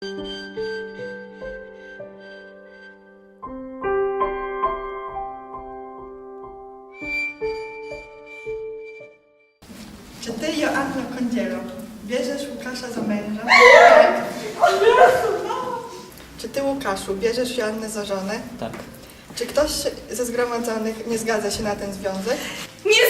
Czy ty, Joanno Kądzielo, bierzesz Łukasza za męża? Czy ty, Łukaszu, bierzesz Joannę za żonę? Tak. Czy ktoś ze zgromadzonych nie zgadza się na ten związek? Nie